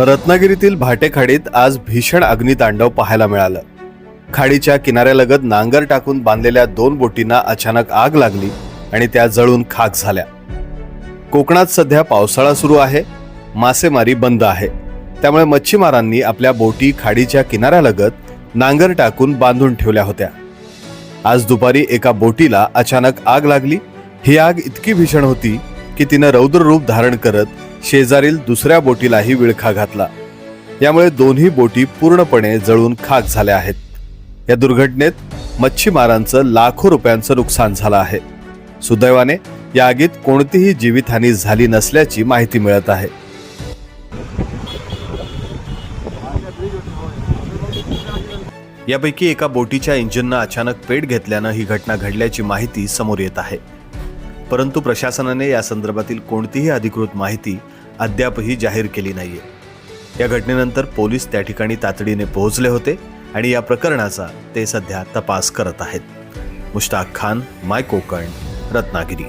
रत्नागिरीतील भाटेखाडीत आज भीषण अग्नितांडव पाहायला मिळालं. खाडीच्या किनाऱ्यालगत नांगर टाकून बांधलेल्या दोन बोटींना अचानक आग लागली आणि त्या जळून खाक झाल्या. कोकणात सध्या पावसाळा सुरू आहे मासेमारी बंद आहे. त्यामुळे मच्छीमारांनी आपल्या बोटी खाडीच्या किनाऱ्यालगत नांगर टाकून बांधून ठेवल्या होत्या. आज दुपारी एका बोटीला अचानक आग लागली. ही आग इतकी भीषण होती की तिनं रौद्र रूप धारण करत शेजारील दुसऱ्या बोटीलाही विळखा घातला. यामुळे दोन्ही बोटी पूर्णपणे जळून खाक झाल्या आहेत. या दुर्घटनेत मच्छीमारांचं लाखो रुपयांचं नुकसान झालं आहे. सुदैवाने या आगीत कोणतीही जीवितहानी झाली नसल्याची माहिती मिळत आहे. यापैकी एका बोटीच्या इंजिननं अचानक पेट घेतल्यानं ही घटना घडल्याची माहिती समोर येत आहे. परंतु प्रशासनाने या संदर्भातील कोणतीही अधिकृत माहिती अद्यापही जाहीर केली नाहीये. या घटनेनंतर पोलीस त्या ठिकाणी तातडीने पोहोचले होते आणि या प्रकरणाचा ते सध्या तपास करत आहेत. मुश्ताक खान माय कोकण रत्नागिरी.